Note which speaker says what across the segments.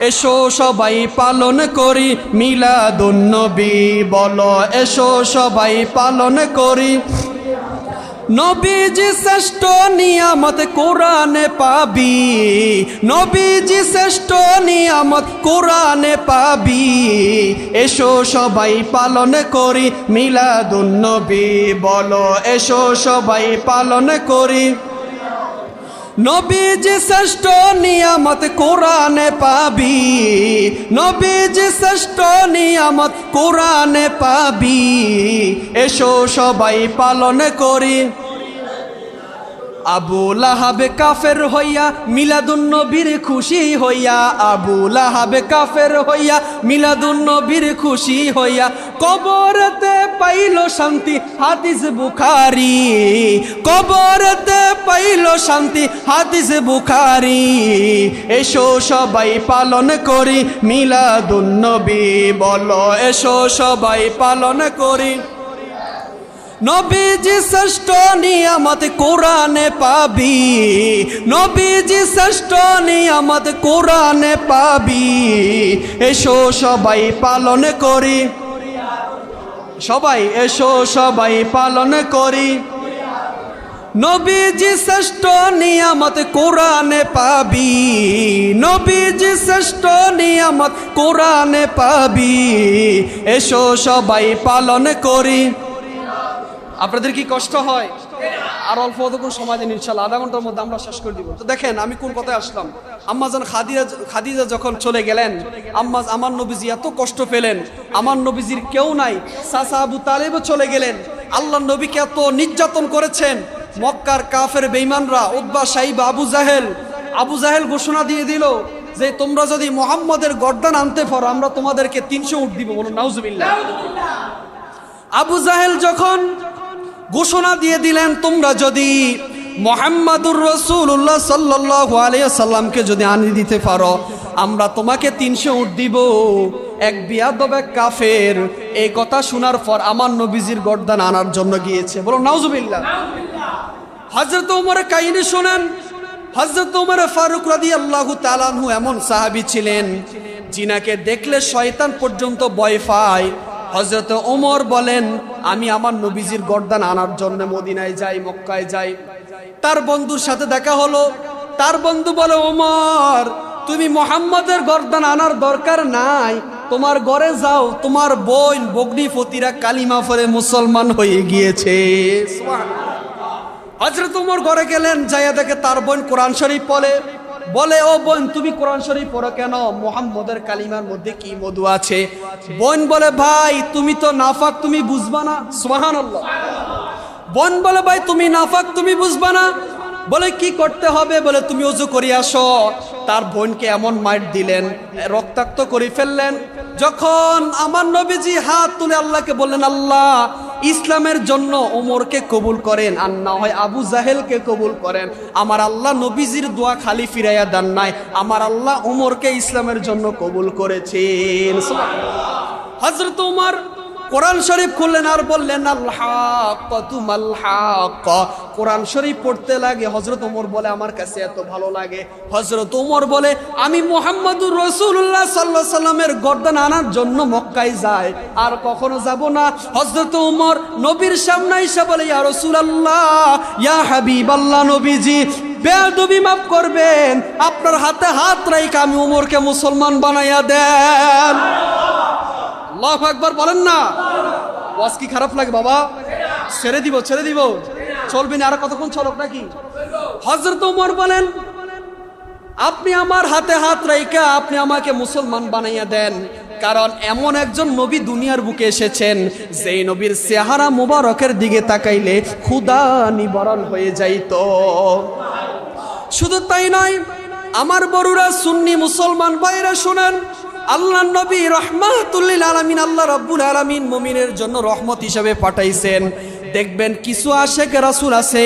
Speaker 1: এসো সবাই পালন করি মিলাদুন্নবী বলো। এসো সবাই পালন করি। নবীজি শ্রেষ্ঠ নিয়ামত কোরআনে পাবি। নবীজি শ্রেষ্ঠ নিয়ামত কোরআনে পাবি। এসো সবাই পালন করি মিলাদুন্নবী বলো। এসো সবাই পালন করি। নবীজি শ্রেষ্ঠ নিয়ামত কোরআনে পাবি। নবীজি শ্রেষ্ঠ নিয়ামত কোরআনে পাবি। এসো সবাই পালন করি। আবু লাহাবে কাফের হইয়া মিলাদুন নবীর খুশি হইয়া, আবু লাহাবে কাফের হইয়া মিলাদুন নবীর খুশি হইয়া, কবরতে পাইল শান্তি, হাদিস বুখারি। কবরতে পাইল শান্তি, হাদিস বুখারি। এসো সবাই পালন করি মিলাদুন নবী বলো, এসো সবাই পালন করি। নবীজি শ্রেষ্ঠ নিয়ামত কোরআনে পাবি। নবীজি শ্রেষ্ঠ নিয়ামত কোরআনে পাবি। এসো সবাই পালন করি। সবাই এসো সবাই পালন করি। নবীজি শ্রেষ্ঠ নিয়ামত কোরআনে পাবি। নবীজি শ্রেষ্ঠ নিয়ামত কোরআনে পাবি। এসো সবাই পালন করি। আপনাদের কি কষ্ট হয়? আর অল্প অতক্ষণ সময় দিন ইনশাল্লাহ আধা ঘণ্টার মধ্যে আমরা শেষ করে দিব। তো দেখেন, আমি কোন কথায় আসলাম? আম্মাজান খাদিজা খাদিজা যখন চলে গেলেন আম্মাজ আমার নবীজি এত কষ্ট পেলেন। আমার নবীজির কেউ নাই। সাসা আবু তালেবও চলে গেলেন। আল্লাহ নবীকে এত নির্যাতন করেছেন। মক্কার কাফের বেইমানরা উদ্বা সাহিব আবু জাহেল আবু জাহেল ঘোষণা দিয়ে দিল যে, তোমরা যদি মোহাম্মদের গর্দান আনতে পারো, আমরা তোমাদেরকে তিনশো উঠ দিব। বলুন, নাউজুবিল্লাহ। আবু জাহেল যখন ঘোষণা দিয়ে দিলেন, তোমরা যদি মোহাম্মদুর রসুল্লাহ সাল্লাহ আলিয়াল্লামকে যদি আনি দিতে পারো, আমরা তোমাকে তিনশো উঠ দিব। এক বিয়াদব, এক কাফের। এই কথা শোনার পর আমার নবীজির গর্দান আনার জন্য গিয়েছে। বলো নাউজুবিল্লাহ। হজরত উমরের কাহিনী শোনেন। হজরত উমর ফারুক রাদি আল্লাহ তালানহু এমন সাহাবি ছিলেন জিনাকে দেখলে শয়তান পর্যন্ত ভয় পায়। হজরত ওমর বলেন, আমি আমার নবীজির গর্দান আনার জন্য মদিনায় যাই, মক্কায় যাই। তার বন্ধুর সাথে দেখা হলো। তার বন্ধু বলে, ওমর, তুমি মোহাম্মদের গর্দান আনার দরকার নাই। তোমার ঘরে যাও, তোমার বোন বগ্নিপতিরা কালিমা ফলে মুসলমান হয়ে গিয়েছে। হজরত ওমর ঘরে গেলেন, যাইয়া দেখে তার বোন কোরআন শরীফ পড়ে। বলে, ও বোন, তুমি কোরআন শরীফ পড়ো কেন? মোহাম্মদের কালিমার মধ্যে কি মধু আছে? বোন বলে, ভাই, তুমি তো নাফাক, তুমি বুঝবা না? সোহান বোন বলে, ভাই, তুমি নাফাক, তুমি বুঝবা না? বলে, কি করতে হবে? বলে, তুমি উজু করি আসো। তার বোনকে এমন মাইট দিলেন, রক্তাক্ত করে ফেললেন। যখন আমার নবীজি হাত তুলে আল্লাহকে বললেন, আল্লাহ, ইসলামের জন্য ওমরকে কবুল করেন আর না হয় আবু জাহেলকে কবুল করেন। আমার আল্লাহ নবীজির দোয়া খালি ফিরাইয়া দেন নাই। আমার আল্লাহ ওমরকে ইসলামের জন্য কবুল করেছেন। হজরত উমর কোরআন শরীফ খুললেন আর বললেন কোরআন শরীফ পড়তে লাগে হজরত ওমর বলে, আমার কাছে এত ভালো লাগে। হজরত ওমর বলে, আমি মোহাম্মদুর রসুল্লাহ সাল্লাহ সাল্লামের গর্দান আনার জন্য মক্কায় যায় আর কখনো যাব না। হজরত ওমর নবীর সামনে এসে বলে, ইয়া রসুল আল্লাহ ইয়া হাবিব আল্লাহ নবীজি বেদবি মাফ করবেন। আপনার হাতে হাত রাইকে আমি উমরকে মুসলমান বানাইয়া দেন। আল্লাহ একবার বলেন না। ওয়াজ কি খারাপ লাগে বাবা? ছেড়ে দিব ছেড়ে দিব। চলবে না, আর কতক্ষণ চলক নাকি? হজরত উমর বলেন, আপনি আমার হাতে হাত রাইকা আপনি আমাকে মুসলমান বানাইয়া দেন। কারণ এমন একজন নবী দুনিয়ার বুকে এসেছেন, যেই নবীর চেহারা মুবারকের দিকে তাকাইলে ক্ষুদা নিবারণ হয়ে যাইত। শুধু তাই নয়, আমার বড়ুরা সুন্নি মুসলমান ভাইরা শোনেন আল্লাহ নবী রহমাতুল্লিল আলমিন আল্লাহ রব্বুল আলমিন মমিনের জন্য রহমত হিসাবে পাঠাইছেন। দেখবেন কিছু আশেক রাসুল আছে,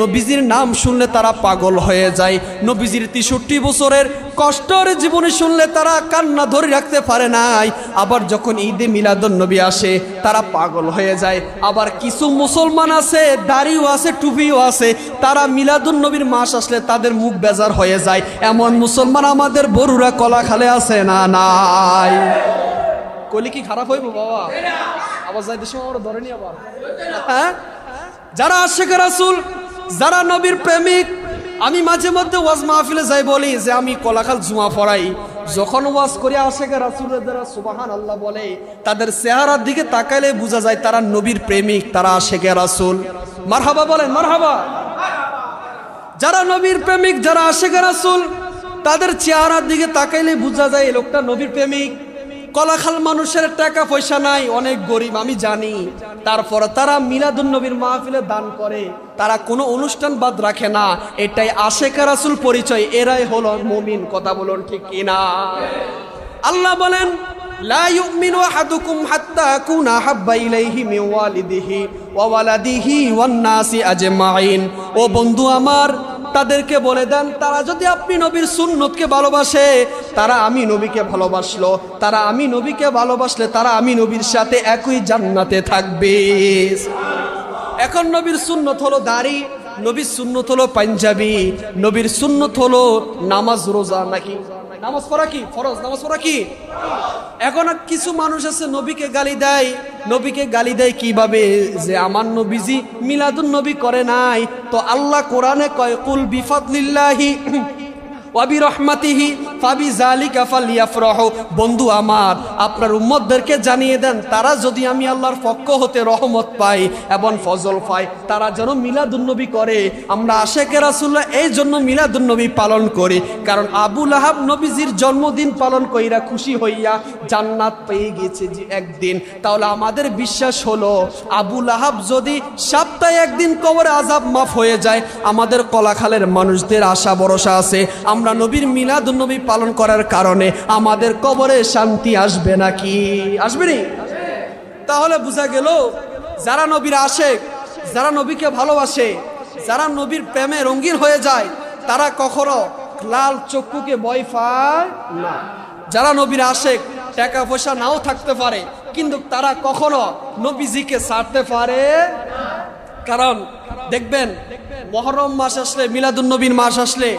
Speaker 1: নবীজির নাম শুনলে তারা পাগল হয়ে যায়। নবীজির তেষট্টি বছরের কষ্টের জীবনে শুনলে তারা কান্না ধরে রাখতে পারে নাই। আবার যখন ঈদে মিলাদুন নবী আসে, তারা পাগল হয়ে যায়। আবার কিছু মুসলমান আছে, দাড়িও আছে, টুপিও আছে, তারা মিলাদুন নবীর মাস আসলে তাদের মুখ বেজার হয়ে যায়। এমন মুসলমান আমাদের বড়ুরা কলা খালে আছে না নাই? কলি কি খারাপ হইব বাবা? আবার যাইতে সময় আমরা ধরেনি আবার। হ্যাঁ? যারা আশেখ রাসুল, যারা নবীর প্রেমিক, আমি মাঝে মধ্যে ওয়াজ মাহফিলে যাই বলি যে আমি কলাখাল জুমা পড়াই। যখন ওয়াজ করে, আশেখ রাসুলের দ্বারা সুবাহান আল্লাহ বলে, তাদের চেহারার দিকে তাকাইলে বোঝা যায় তারা নবীর প্রেমিক, তারা আশেখ রাসুল। মারহাবা বলেন, মারহাবা। যারা নবীর প্রেমিক, যারা আশেখ রাসুল, তাদের চেহারার দিকে তাকাইলে বোঝা যায় লোকটা নবীর প্রেমিক। কলাখাল মানুষের টাকা পয়সা নাই অনেক গরিব আমি জানি তারপর তারা মিলাদুন নবীর মাহফিলে দান করে তারা কোনো অনুষ্ঠান বাদ রাখে না এটাই আশেখ রাসুল পরিচয় এরাই হলো মমিন কথা বলুন ঠিক কিনা আল্লাহ বলেন لا يؤمن أحدكم حتى أكون أحب إليه من والده وولده والناس أجمعين ও বন্ধু আমার তাদেরকে বলে দেন, তারা যদি আপনি নবীর সুন্নতকে ভালোবাসে, তারা আমি নবীকে ভালোবাসলো। তারা আমি নবীকে ভালোবাসলে, তারা আমি নবীর সাথে একই জান্নাতে থাকবে। এখন নবীর সুন্নত হলো দাড়ি, নবীর সুন্নত হলো পাঞ্জাবি, নবীর সুন্নত হলো নামাজ রোজা নাকি? নামাজ পড়া কি? ফরজ। নামাজ পড়া কি? এখন কিছু মানুষ আছে, নবীকে গালি দেয়। নবীকে গালি দেয় কীভাবে? যে আমার নবীজি মিলাদুন নবী করে নাই। তো আল্লাহ কোরআনে কয়, কুল বিফাদলিল্লাহি ওয়াবি রহমাতিহি, ফাবি জালিকা ফালিয়াফরাহ। বন্ধু আমার, আপনার উম্মতদেরকে জানিয়ে দেন, তারা যদি আমি আল্লাহর পক্ষ হতে রহমত পাই এবং ফজল পাই, তারা যেন মিলাদুন্নবী করে। আমরা আশেকে রাসুল্লাহ এই জন্য মিলাদুন্নবী পালন করি, কারণ আবুল আহাব নবীজির জন্মদিন পালন কইরা খুশি হইয়া জান্নাত পেয়ে গেছে যে একদিন। তাহলে আমাদের বিশ্বাস হলো আবুল আহাব যদি সপ্তাহে একদিন কবরে আজাব মাফ হয়ে যায়, আমাদের কলাখালের মানুষদের আশা ভরসা আছে। আমরা নবীর মিলাদ নবী পালন করার কারণে আমাদের কবরে শান্তি আসবে নাকি? আসবে নি? তাহলে বোঝা গেল, যারা নবীর আসে যারা নবীকে ভালোবাসে, যারা নবীর প্রেমে রঙিন হয়ে যায়, তারা কখনো লাল চক্ষুকে ভয় পায় না। যারা নবীর আশেক, টাকা পয়সা নাও থাকতে পারে, কিন্তু তারা কখনো নবীজিকে ছাড়তে পারে কারণ দেখবেন, মহরম মাস আসলে মিলাদুন নবীর মাস আসলে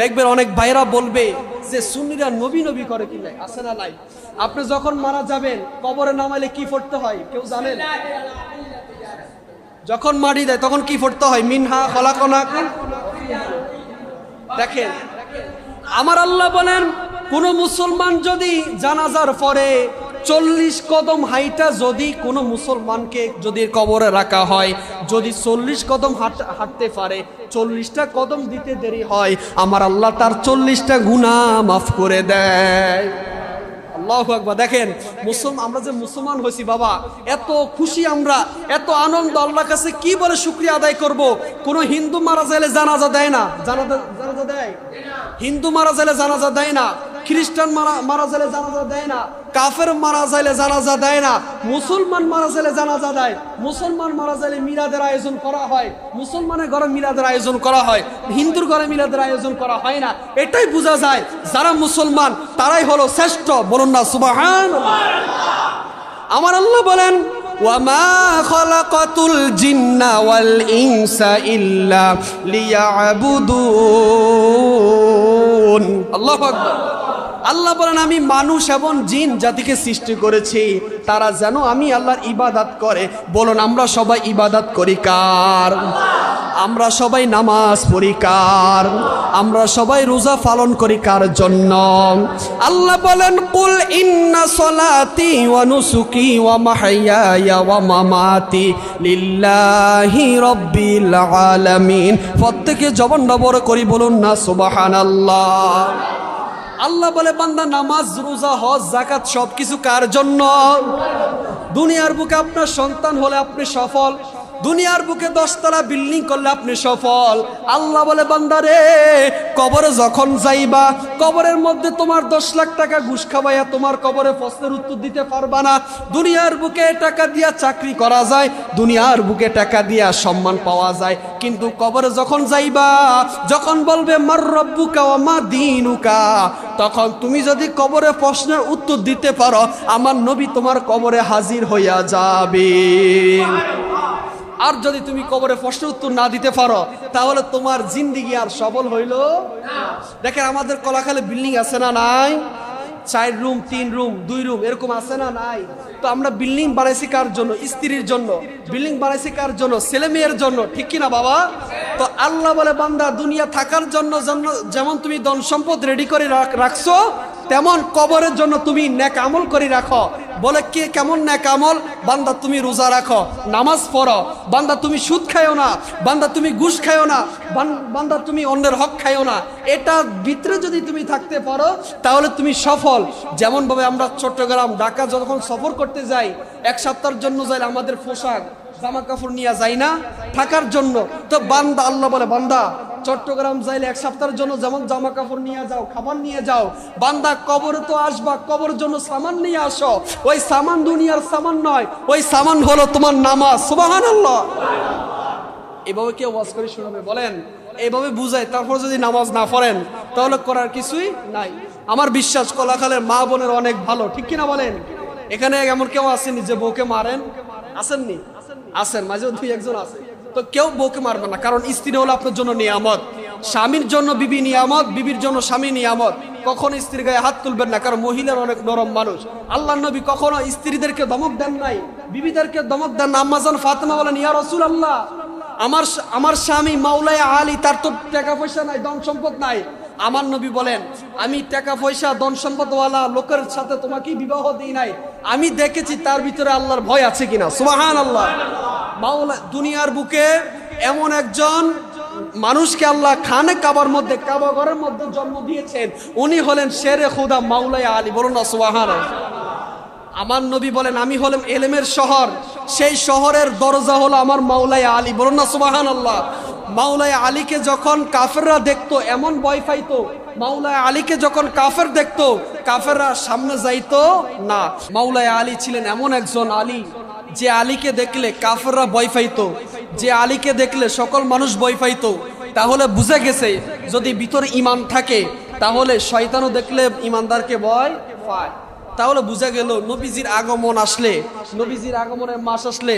Speaker 1: দেখবেন অনেক ভাইরা বলবে যে সুন্নিরা নবী নবী করে কি নাই, আছে না নাই? আপনি যখন মারা যাবেন, কবরে নামাইলে কি পড়তে হয়? কেউ জানেন? যখন মারি দেয়, তখন কি পড়তে হয়? মিনহা খলাকনা দেখেন, আমার আল্লাহ বলেন, কোন মুসলমান যদি জানাজার পরে চল্লিশ কদম হাইটা যদি কোনো মুসলমানকে যদি কবরে রাখা হয়, যদি চল্লিশ কদম হাঁট- হাঁটতে পারে, চল্লিশটা কদম দিতে দেরি হয়, আমার আল্লাহ তার চল্লিশটা গুণা মাফ করে দেয়। দেখেন মুসলমান আমরা যে মুসলমান হয়েছি বাবা, এত খুশি আমরা, এত আনন্দ আল্লাহ কাছে কি বলে শুক্রিয়া আদায় করব? কোন হিন্দু মারা যাইলে জানাজা দেয় না। জানাজা দেয়? হিন্দু মারা যাইলে জানাজা দেয় না। খ্রিস্টান মারা মারা যাইলে জানাজা দেয় না। কাফের মারা যাইলে জানাজা দেয় না। মুসলমান মারা যাইলে জানাজা দেয়। মুসলমান মারা যাইলে মিলাদের আয়োজন করা হয়। মুসলমানের ঘরে মিলাদের আয়োজন করা হয়। হিন্দুর ঘরে মিলাদের আয়োজন করা হয় না। এটাই বোঝা যায়, যারা মুসলমান, তারাই হলো শ্রেষ্ঠ। বলুন না সুবাহান আমার আল্লাহ বলেন আল্লাহু আল্লাহ বলেন, আমি মানুষ এবং জিন জাতিকে সৃষ্টি করেছি। তারা যেন আমি আল্লাহর ইবাদাত করে। বলুন, আমরা সবাই ইবাদাত করি কার? আমরা সবাই নামাজ পড়ি কার? আমরা সবাই রোজা পালন করি কার জন্য? আল্লাহ বলেন, কুল ইন্না সলাতি ওয়া নুসুকি ওয়া মাহইয়ায়া ওয়া মামাতি লিল্লাহি রাব্বিল আলামিন। প্রত্যেকে জবান বড় করি বলুন না, সুবহানাল্লাহ। আল্লাহ বলে, বান্দা, নামাজ, রোজা, হজ জাকাত সবকিছু কার জন্য? দুনিয়ার বুকে আপনার সন্তান হলে আপনি সফল। দুনিয়ার বুকে দশতলা বিল্ডিং করলে আপনি সফল। আল্লাহ বলে বান্দারে কবরে যখন যাইবা, কবরের মধ্যে তোমার দশ লাখ টাকা ঘুষ খাওয়াইয়া তোমার কবরে প্রশ্নের উত্তর দিতে পারবা না। দুনিয়ার বুকে টাকা দিয়া চাকরি করা যায়, দুনিয়ার বুকে টাকা দিয়া সম্মান পাওয়া যায়। কিন্তু কবরে যখন যাইবা, যখন বলবে, মার রব্বুকা ও মা দিনুকা তখন তুমি যদি কবরে প্রশ্নের উত্তর দিতে পারো, আমার নবী তোমার কবরে হাজির হইয়া যাবে। আর যদি তুমি কবরে প্রশ্ন উত্তর না দিতে পারো, তাহলে তোমার জিন্দিগি আর সবল হইল দেখেন, আমাদের কলাখালে বিল্ডিং আছে না নাই? চার রুম, তিন রুম, দুই রুম, এরকম আছে না নাই? তো আমরা বিল্ডিং বানাইছি কার জন্য? স্ত্রীর জন্য। বিল্ডিং বানাইছি কার জন্য? ছেলে মেয়ের জন্য। ঠিক কিনা বাবা? তো আল্লাহ বলে, বান্দা, দুনিয়া থাকার জন্য যেমন তুমি ধন সম্পদ রেডি করে রাখ- রাখছো তেমন কবরের জন্য তুমি নেক আমল করে রাখো। বলে কে কেমন নেক আমল? বান্দা তুমি রোজা রাখো, নামাজ পড়ো। বান্দা তুমি সুদ খায়ও না, বান্দা তুমি ঘুষ খায়ও না, বান- বান্দা তুমি অন্যের হক খায়ও না। এটা ভিতরে যদি তুমি থাকতে পারো, তাহলে তুমি সফল। যেমন ভাবে আমরা চট্টগ্রাম, ঢাকা যখন সফর করতে যাই, এক সপ্তাহের জন্য যাই আমাদের পোশাক, জামা কাপড় নিয়ে যাই না, থাকার জন্য। তো বান্দা, আল্লাহ বলে, বান্দা চট্টগ্রাম যাইলে এক সপ্তাহের জন্য যেমন জামা কাপড় নিয়ে যাও, খাবার নিয়ে যাও, বান্দা কবরে তো আসবা, কবরের জন্য সামান নিয়ে আসো। ওই সামান দুনিয়ার সামান নয়, ওই সামান হলো তোমার নামাজ। সুবাহান এভাবে কেউ করে শোনাবে, বলেন এইভাবে বুঝায়, তারপর যদি নামাজ না পড়েন, তাহলে করার কিছুই নাই। আমার বিশ্বাস, কলাখালের মা বোনের অনেক ভালো, ঠিক কিনা বলেন? এখানে এমন কেউ আসেনি যে বউকে মারেন? আসেননি? আসেন, মাঝে দুই একজন আছে তো কেউ বউকে মারবে না, কারণ স্ত্রী হলো আপনার জন্য নিয়ামত। স্বামীর জন্য বিবি নিয়ামত, বিবির জন্য স্বামী নিয়ামত। কখনো স্ত্রীর গায়ে হাত তুলবেন না, কারণ মহিলার অনেক নরম মানুষ। আল্লাহ নবী কখনো স্ত্রীদেরকে দমক দেন নাই, বিবিদেরকে দমক দেন আম্মাজান ফাতেমা বলেন, ইয়া রসুল আল্লাহ আমার আমার স্বামী মাওলায় আলী, তার তো টাকা পয়সা নাই দম সম্পদ নাই। আমার নবী বলেন, আমি টাকা পয়সা, ধন সম্পদওয়ালা লোকের সাথে তোমাকে বিবাহ দিই নাই। আমি দেখেছি তার ভিতরে আল্লাহর ভয় আছে কিনা। সুবাহান আল্লাহ মাওলা, দুনিয়ার বুকে এমন একজন মানুষকে আল্লাহ খানে কাবার মধ্যে কাবা ঘরের মধ্যে জন্ম দিয়েছেন। উনি হলেন শেরে খুদা মাওলায় আলী। বলুন না সুবাহান আমার নবী বলেন, আমি হলাম এলেমের শহর। সেই শহরের দরজা হলো আমার মাওলায় আলী। বলুন না সুবাহান আল্লাহ মাওলায় আলীকে যখন কাফেররা দেখতো, এমন ভয় পাইতো, মাওলায় আলীকে যখন কাফের দেখতো, কাফেররা সামনে যাইতো না। মাওলায় আলী ছিলেন এমন একজন আলী, যে আলীকে দেখলে কাফেররা ভয় পাইতো, যে আলীকে দেখলে সকল মানুষ ভয় পাইতো। তাহলে বুঝে গেছে, যদি ভিতরে ইমান থাকে, তাহলে শয়তানও দেখলে ইমানদারকে ভয় পায়। তাহলে বোঝা গেল নবীজির আগমন আসলে, নবীজির আগমনের মাস আসলে।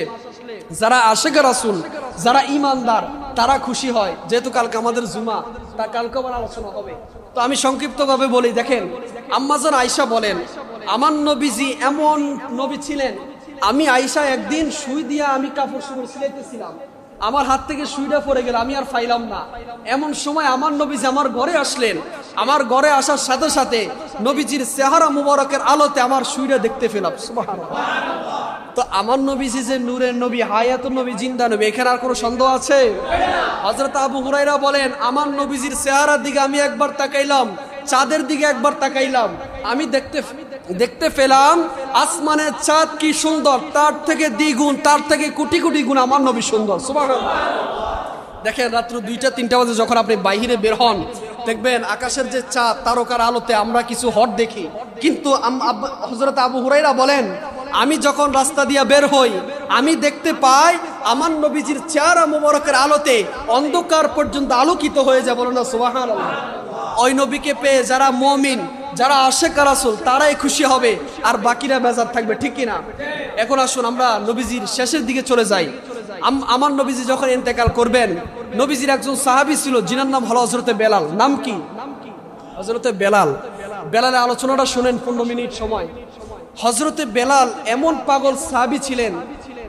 Speaker 1: যারা আশেখ রাসুল, যারা ইমানদার তারা খুশি হয়। যেহেতু কালকে আমাদের জুমা, তা কালকে আবার আলোচনা হবে। তো আমি সংক্ষিপ্তভাবে বলি, দেখেন আম্মাজান আয়সা বলেন, আমার নবীজি এমন নবী ছিলেন, আমি আয়সা একদিন সুই দিয়া আমি কাপড় সুপড় সিলাইতেছিলাম। আমার হাত থেকে সুইটা পড়ে গেল, আমি আর ফাইলাম না। এমন সময় আমার নবীজি আমার ঘরে আসলেন। আমার ঘরে আসার সাথে সাথে নবীজির চেহারা মুবারকের আলোতে আমার সুইটা দেখতে পেলাম। তো আমার নবীজি যে নূরের নবী হায়াত নবী, জিন্দা নবী, এখানে আর কোনো সন্দেহ আছে? হজরত আবু হুরাইরা বলেন, আমার নবীজির চেহারার দিকে আমি একবার তাকাইলাম, চাঁদের দিকে একবার তাকাইলাম। আমি দেখতে দেখতে পেলাম, আসমানের চাঁদ কি সুন্দর, তার থেকে দ্বিগুণ, তার থেকে কোটি কোটি গুণ আমার নবী সুন্দর। দেখেন রাত্র দুইটা, তিনটা বাজে যখন আপনি বাইরে বের হন, দেখবেন আকাশের যে চাঁদ তারকার আলোতে আমরা কিছু হট দেখি। কিন্তু হজরত আবু হুরাইরা বলেন, আমি যখন রাস্তা দিয়ে বের হই, আমি দেখতে পাই আমার নবীজির চেহারা মোবারকের আলোতে অন্ধকার পর্যন্ত আলোকিত হয়ে যায়। বলো না সুবাহান ওই নবীকে পেয়ে যারা মমিন যারা আশেক রাসুল, তারাই খুশি হবে, আর বাকিরা বেজার থাকবে, ঠিক কিনা? এখন আসুন, আমরা নবীজির শেষের দিকে চলে যাই। আম- আমার নবীজি যখন ইন্তেকাল করবেন, নবীজির একজন সাহাবী ছিল যিনার নাম হলো হজরতে বেলাল। নাম কি? হজরতে বেলাল। বেলালের আলোচনাটা শুনেন পনেরো মিনিট সময়। হজরতে বেলাল এমন পাগল সাহাবী ছিলেন,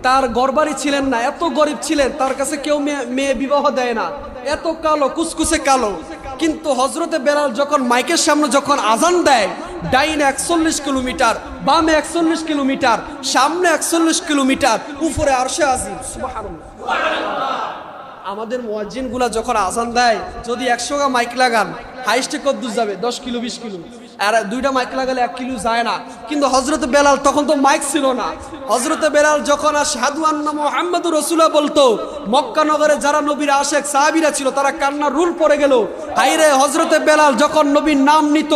Speaker 1: তার গরবারি ছিলেন না, এত গরিব ছিলেন, তার কাছে কেউ মেয়ে বিবাহ দেয় না। এত কালো, কুসকুসে কালো। কিন্তু হজরতে বেলাল যখন মাইকের সামনে যখন আজান দেয়, ডাইনে একচল্লিশ কিলোমিটার, বামে একচল্লিশ কিলোমিটার, সামনে একচল্লিশ কিলোমিটার, উপরে আরশে সুবহানাল্লাহ। আমাদের মোয়াজিনগুলা যখন আজান দেয়, যদি একশো গা মাইক লাগান, হাইস্টে কদ্দুর যাবে, দশ কিলো, বিশ কিলো। আর দুইটা মাইক লাগালে এক কিলো যায় না। কিন্তু হজরত বেলাল তখন তো মাইক ছিল না। হজরত বেলাল যখন আর সাধু মোহাম্মদ রসুলা বলতো, মক্কা নগরে যারা নবীর আশেখ সাহাবিরা ছিল, তারা কান্নার রুল পড়ে গেল। হাইরে হজরতে বেলাল যখন নবীর নাম নিত,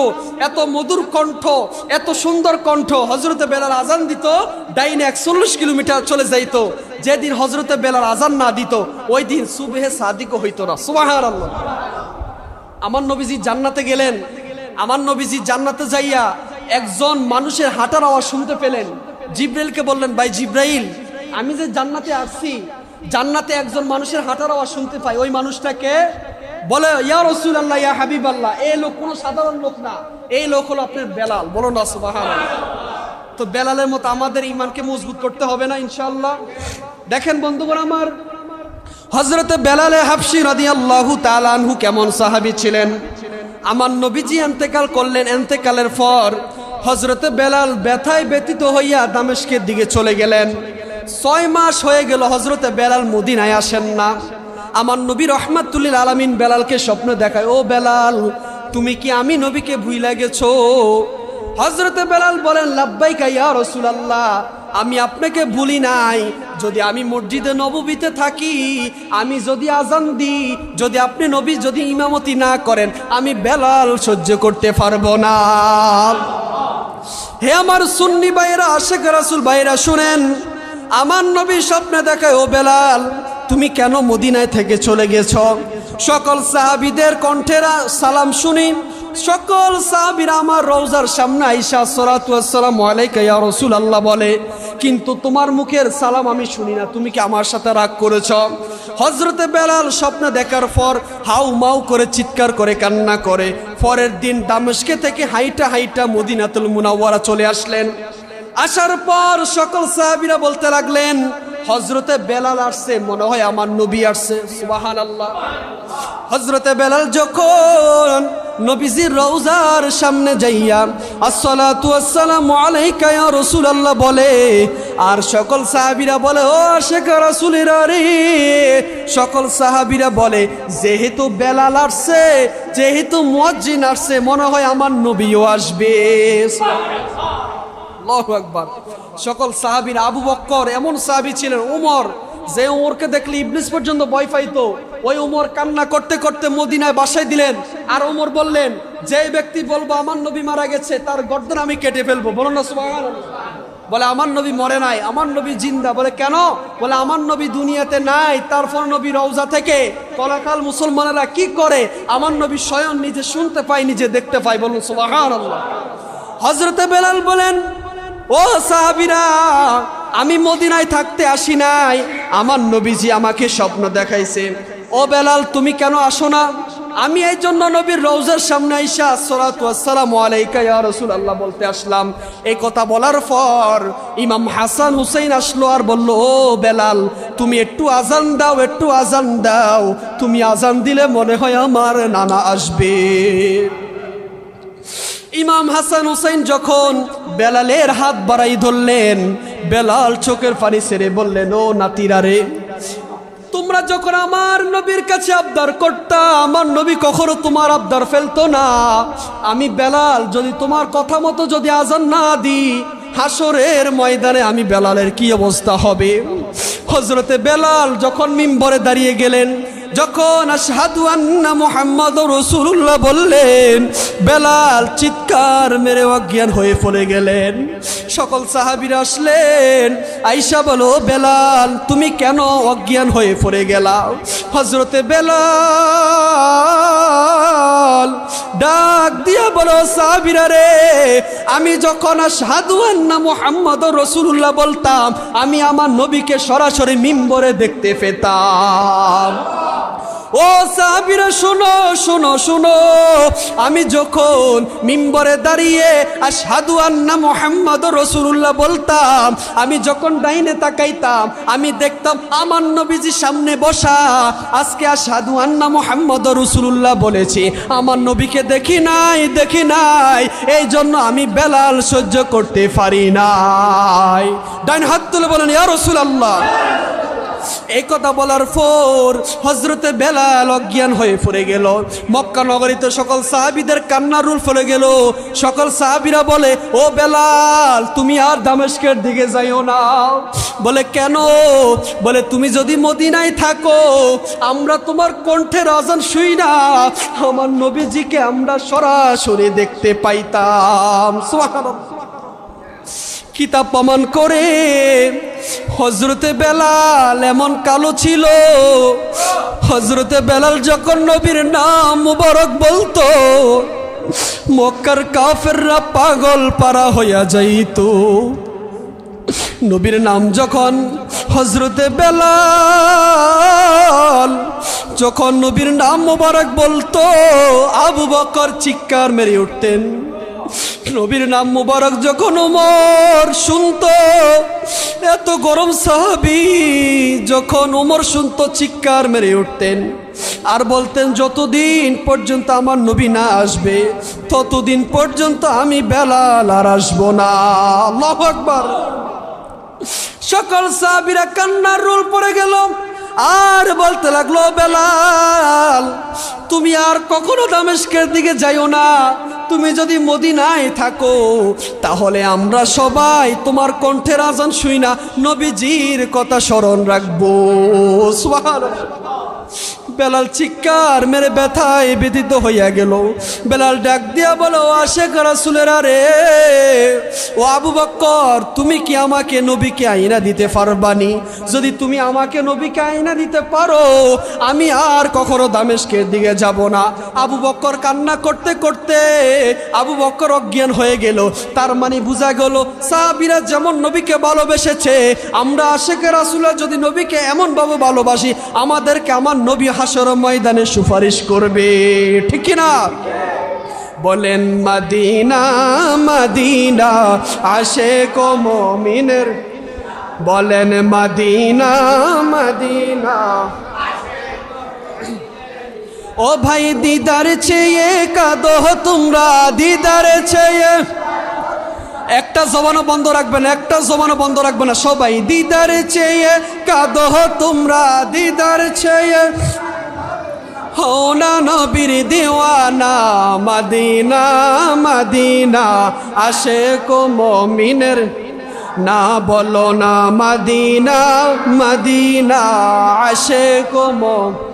Speaker 1: এত মধুর কণ্ঠ, এত সুন্দর কণ্ঠ হজরতে বেলাল আজান দিত, ডাইনে একচল্লিশ কিলোমিটার চলে যাইত। যেদিন হজরতে বেলাল আজান না দিত, ওই দিন সুবেহে সাদিকও হইতো না। সুবাহ আমার নবীজি জান্নাতে গেলেন আমার নবীজি জান্নাতে যাইয়া একজন মানুষের হাঁটার আওয়াজ শুনতে পেলেন। জিব্রাইলকে বললেন, ভাই জিব্রাইল, আমি যে জান্নাতে আসছি, জান্নাতে একজন মানুষের হাঁটার আওয়াজ শুনতে পাই। ওই মানুষটাকে বলে, ইয়া রসুল আল্লাহ ইয়া হাবিব আল্লাহ এই লোক কোনো সাধারণ লোক না। এই লোক হলো আপনার বেলাল। বলো না, সুবহানাল্লাহ। তো বেলালের মতো আমাদের ইমানকে মজবুত করতে হবে না, ইনশাআল্লাহ। দেখেন বন্ধুগণ আমার হজরতে বেলালে হাফসি রাদি আল্লাহু তালানহু কেমন সাহাবি ছিলেন। আমার নবীজি এন্তেকাল করলেন, এন্তেকালের পর হজরতে বেলাল ব্যথায় ব্যতীত হইয়া দামেশকের দিকে চলে গেলেন। ছয় মাস হয়ে গেল হজরতে বেলাল মদিনায় আসেন না। আমার নবী রহমাতুল্লিল আলামিন বেলালকে স্বপ্ন দেখায়, ও বেলাল, তুমি কি আমি নবীকে ভুইলা গেছো? হজরতে বেলাল বলেন, লাব্বাইকা ইয়া রসুলাল্লাহ, আমি আপনাকে ভুলি নাই যদি আমি মসজিদে নববীতে থাকি, আমি যদি আজান দিই, যদি আপনি নবী যদি ইমামতি না করেন, আমি বেলাল সহ্য করতে পারব না। হে আমার সুন্নি ভাইয়েরা, আশেখ রাসুল ভাইয়েরা, শুনেন, আমার নবী স্বপ্নে দেখায়, ও বেলাল, তুমি কেন মদিনায় থেকে চলে গেছ? সকল সাহাবিদের কণ্ঠেরা সালাম শুনি। সকল সাহাবিরা আমার রওজার সামনে আইসা সালাতাম আলাইকা রসুল আল্লাহ বলে, কিন্তু তোমার মুখের সালাম আমি শুনি না, তুমি কি আমার সাথে রাগ করেছ? হজরতে বেলাল স্বপ্ন দেখার পর হাউ মাউ করে চিৎকার করে, কান্না করে। পরের দিন দামেশকে থেকে হাইটা হাইটা মদিনাতুল মুনাওয়ারা চলে আসলেন। আসার পর সকল সাহাবিরা বলতে লাগলেন হজরতে বেলাল আসছে, মনে হয় আমার নবী আসছে। সুবাহান আল্লাহ হজরতে বেলাল যখন নবীজির রওজার সামনে যাইয়া আসসালামু আলাইকা ইয়া রাসূলুল্লাহ বলে, আর সকল সাহাবীরা বলে, ও শেখ রসুলের রে সকল সাহাবীরা বলে, যেহেতু বেলাল আসছে, যেহেতু মুয়াজ্জিন আসছে, মনে হয় আমার নবীও আসবে। আল্লাহু আকবার। সকল সাহাবীর, আবু বক্কর, এমন সাহাবী ছিলেন, উমর, যে উমরকে দেখলে ইবলিস পর্যন্ত ভয় পাইতো। ওই উমর কান্না করতে করতে মদিনায় বাসায় দিলেন। আর উমর বললেন যে ব্যক্তি বলব আমার নবী মারা গেছে, তার গর্দন আমি কেটে ফেলব। বলো না বলে, আমার নবী মরে নাই, আমার নবী জিন্দা। বলে, কেন? বলে, আমার নবী দুনিয়াতে নাই, তারপর নবী রওজা থেকে কলাকাল মুসলমানেরা কি করে? আমার নবী স্বয়ং নিজে শুনতে পাই নিজে দেখতে পাই বলুন, সুবহানাল্লাহ। হজরতে বেলাল বলেন, ও সাহাবিরা, আমি মদিনায় থাকতে আসি নাই। আমার নবীজি আমাকে স্বপ্ন দেখাইছে। ও বেলাল, তুমি কেন আসো না? আমি এই জন্য নবীর রৌজার সামনে আইসা আসসালাম আলাইকা ইয়া রাসূলুল্লাহ বলতে আসলাম। এই কথা বলার পর ইমাম হাসান হুসাইন আসলো আর বলল, ও বেলাল, তুমি একটু আজান দাও, একটু আজান দাও। তুমি আজান দিলে মনে হয় আমার নানা আসবে। ইমাম হাসান হুসাইন যখন বেলালের হাত বাড়াই ধরলেন, বেলাল চোখের পানি ছেড়ে বললেন, ও নাতিরা রে তোমরা যখন আমার নবীর কাছে আবদার করতা, আমার নবী কখনো তোমার আবদার ফেলতো না। আমি বেলাল, যদি তোমার কথা মতো যদি আজান না দিই হাসরের ময়দানে আমি বেলালের কি অবস্থা হবে? হজরতে বেলাল যখন মিম্বরে দাঁড়িয়ে গেলেন যখন আশহাদু আন্না মুহাম্মদ রসুল্লাহ বললেন, বেলাল চিৎকার মেরে অজ্ঞান হয়ে পড়ে গেলেন। সকল সাহাবিরা আসলেন আইসা বলো, বেলাল, তুমি কেন অজ্ঞান হয়ে পড়ে গেলা? হজরতে বেলাল ডাক দিয়া বলো, সাহাবিরা রে, আমি যখন আশহাদু আন্না মুহাম্মদ রসুল্লাহ বলতাম, আমি আমার নবীকে সরাসরি মিম্বরে দেখতে পেতাম। ও সাহাবিরা, শুনো শুনো শুনো। আমি যখন মিম্বরে দাঁড়িয়ে আশহাদু আন্না মুহাম্মদ রসুল্লাহ বলতাম, আমি যখন ডাইনে তাকাইতাম, আমি দেখতাম আমার নবীজি সামনে বসা। আজকে আশহাদু আন্না মুহাম্মদ রসুল্লাহ বলেছি, আমার নবীকে দেখি নাই দেখি নাই। এই জন্য আমি বেলাল সহ্য করতে পারি নাই। ডাইন হাত তুলে বলেন, ইয়া রসুল আল্লাহ এই কথা বলার পর হজরতে বেলাল অজ্ঞান হয়ে পড়ে গেল। মক্কা নগরীতে সকল সাহাবিদের কান্নার রুল ফলে গেল। সকল সাহাবিরা বলে, ও বেলাল, তুমি আর দামেস্কের দিকে যাইও না। বলে, কেন? বলে, তুমি যদি মদিনায় থাকো, আমরা তোমার কণ্ঠের আজান শুই না। আমার নবীজিকে আমরা সরাসরি দেখতে পাইতাম। সুবহানাল্লাহ। কিতাব প্রমাণ করে হজরতে বেলাল এমন কালো ছিল। হজরতে বেলাল যখন নবীর নাম মুবারক বলতো, মক্কার কাফেররা পাগল পারা হইয়া যাইত। নবীর নাম যখন হজরতে বেলাল যখন নবীর নাম মোবারক বলতো, আবু বকর চিৎকার মেরে উঠতেন। নবীর নাম মুবারক যখন উমর শুনতো, এত গরম সাহাবি যখন উমর শুনতো, চিৎকার মেরে উঠতেন। আর বলতেন, যতদিন পর্যন্ত আমার নবী না আসবে, ততদিন পর্যন্ত আমি বেলাল আর আসব না। আল্লাহু আকবার। সকল সাহাবিরা কান্নার রোল পড়ে গেল। আর বলতে লাগল, বেলাল, তুমি আর কখনো দামেস্কের দিকে যাইও না। তুমি যদি মদিনায় থাকো, তাহলে আমরা সবাই তোমার কণ্ঠের আজান শুই না নবীজির কথা স্মরণ রাখব। বেলাল চিৎকার মেরে ব্যথায় ব্যতীত হইয়া গেল। বেলাল ডাক দিয়া বলো আসে রাসুলের রে, ও আবু বক্কর, তুমি কি আমাকে নবীকে আইনা দিতে পারবানি? যদি তুমি আমাকে নবীকে আইনা দিতে পারো, আমি আর কখনো দামেশকের দিকে যাব না। আবু বক্কর কান্না করতে করতে আবু বক্কর অজ্ঞান হয়ে গেল। তার মানে বোঝা গেল, সাহাবিরা যেমন নবীকে ভালোবেসেছে, আমরা আশেকের রাসুলের যদি নবীকে এমনভাবে ভালোবাসি, আমাদেরকে আমার নবী হাসর ময়দানে সুপারিশ করবে, ঠিক কি না বলেন, মাদিনা মাদিনা আশে মমিনের বলেন, মাদিনা মাদিনা। ও ভাই দিদার চেয়ে কাদো তোমরা, দিদার চেয়ে। একটা জবানও বন্ধ রাখবে না একটা জবানও বন্ধ রাখবে না, সবাই, দিদার চেয়ে কাদো তোমরা, দিদার চেয়ে। হও না নবীর দিওয়ানা, মাদিনা মাদিনা আশে কো মমিনের। না বলো না মাদিনা মাদিনা আশে কো মমিন।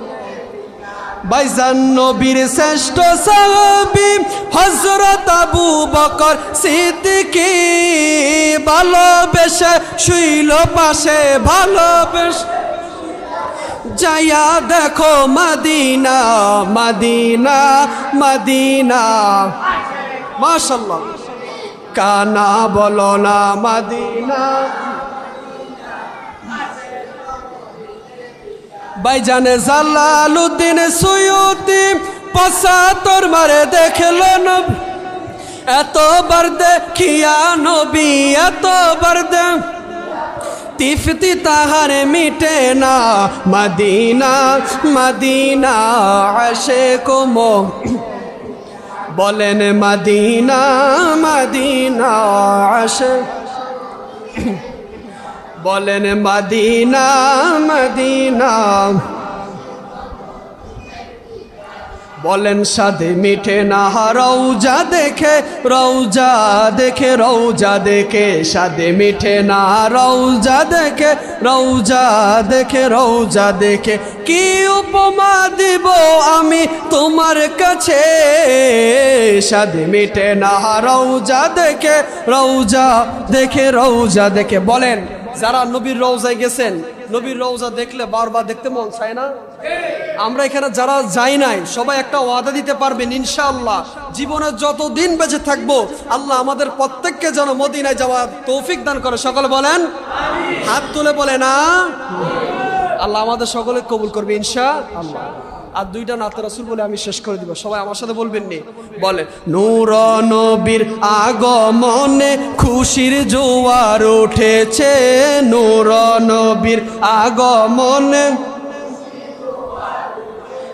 Speaker 1: বাইজান নবীর শ্রেষ্ঠ সাহাবি হজরত আবু বকর সিদ্দিকি। ভালোবেসে শুইল পাশে, ভালোবেসে যাইয়া দেখো মদিনা মদিনা মদিনা। মাশাল্লাহ কানা বলো না, মদিনা। বাইজানে জালালুদ্দিন সুয়ুতি পসাতর মারে দেখল নবী। এতবার দেখিয়া নবী, এতবার দে তিফতি তাহার মিটে না। মদিনা মদিনা আসে কোম বলেন, মদিনা মদিনা আসে বলেন, মদিনা মদিনা। বলেন সাদে মিঠে না রৌজা দেখে রৌজা দেখে রৌজা দেখে। সাদে মিঠে না রৌজা দেখে রৌজা দেখে রৌজা দেখে। কি উপমা দিব আমি তোমার কাছে? সাদে মিঠে না রৌজা দেখে রৌজা দেখে রৌজা দেখে। বলেন, যারা নবীর রৌজায় গেছেন, নবীর রৌজা দেখলে বারবার দেখতে মন চায় না? আমরা এখানে যারা যাই নাই, সবাই একটা ওয়াদা দিতে পারবেন, ইনশাআল্লাহ। জীবনে যত দিন বেঁচে থাকব, আল্লাহ আমাদের প্রত্যেককে যেন মদিনায় যাওয়ার তৌফিক দান করে। সকলে বলেন হাত তুলে বলে না আল্লাহ আমাদের সকলে কবুল করবে ইনশা আল্লাহ আর দুইটা নাতে রাসুল বলে আমি শেষ করে দিব। সবাই আমার সাথে বলবেন নি? বলে, নূর নবীর আগমনে খুশির জোয়ার উঠেছে। নূর নবীর আগমনে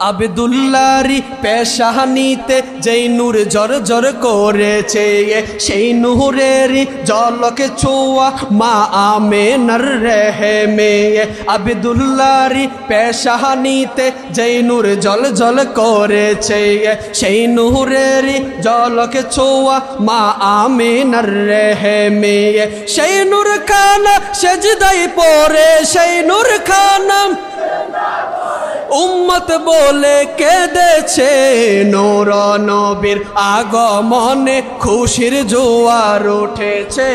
Speaker 1: আবদুল্লারি পেশাহানিতে যেই নূর জর জর করেছে সেই নূরেরই জলকে ছোয়া মা আমেনার রেহে মেয়ে আবদুল্লারি পেশাহানিতে যেই নূর জল জল করেছে সেই নূরেরই জলকে ছোয়া মা আমেনার রেহে মেয়ে সেই নূর খানা সেজদাই পরে সেই নূর খানা উম্মত বলে কেঁদেছে নোর নবীর আগমনে খুশির জোয়ার উঠেছে।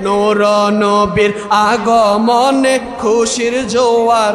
Speaker 1: নোর নবীর আগমনে খুশির জোয়ার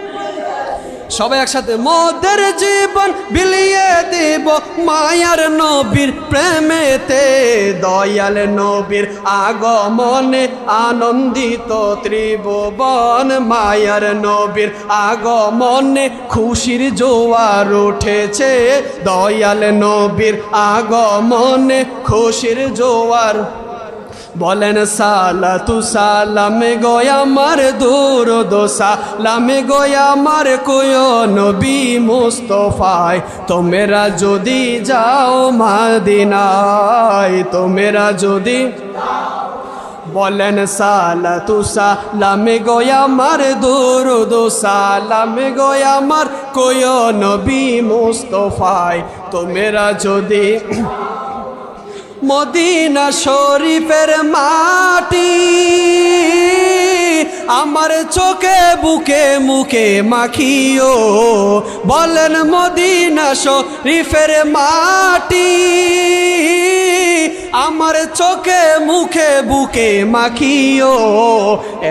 Speaker 1: সবাই একসাথে মোদের জীবন বিলিয়ে দেব মায়ার নবীর প্রেমেতে, দয়াল নবীর আগমনে আনন্দিত ত্রিভুবন, মায়ার নবীর আগমনে খুশির জোয়ার উঠেছে, দয়াল নবীর আগমনে খুশির জোয়ার বলেন সালা তু সালামে গোয়া মার দূর দোসা লামে গোয়া মার কোয় নবী মুস্তফায়। তোমেরা যদি যাও মাদিনায়, তোমেরা যদি বলেন সালা তু সালামে গোয়া মার দূর দোসা লামে গোয়া মার কোয় নবী মুস্তফায়। তোমেরা যদি মদিনা শরীফের মাটি আমার চোখে, বুকে, মুখে মাখিও। বলেন মদিনা শরীফের মাটি আমার চোখে, মুখে, বুকে মাখিও।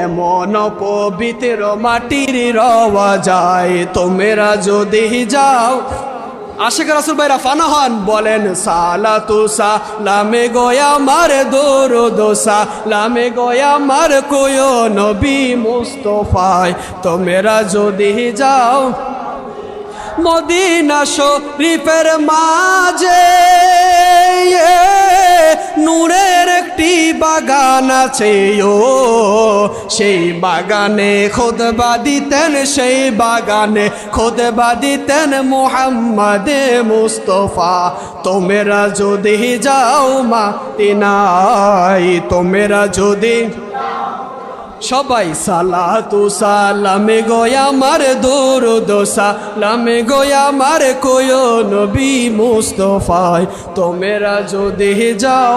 Speaker 1: এমন পবিত্র মাটির রওয়া যায়, তোমেরা যদি যাও আশেখ রাসুল ভাইরা রাফানা হন, বলেন সালা তুসা লামে গয়া মার দোর দোসা লামে গয়া মার কোয় নবী মুস্তফায়। তোমেরা যদি যাও মদিনা শরীফের মাঝে নূরের একটি বাগান আছে, ও সেই বাগানে খোদবা দিতেন, সেই বাগানে খোদবা দিতেন মোহাম্মদে মুস্তফা। তোমেরা যদি যাও মা তিনাই তোমেরা যদি সবাই সালা তু সালামে গোয়া মার দূর দোসা লামে গোয়া মার কোয় নবী মুস্তফায়। তোমেরা যদি যাও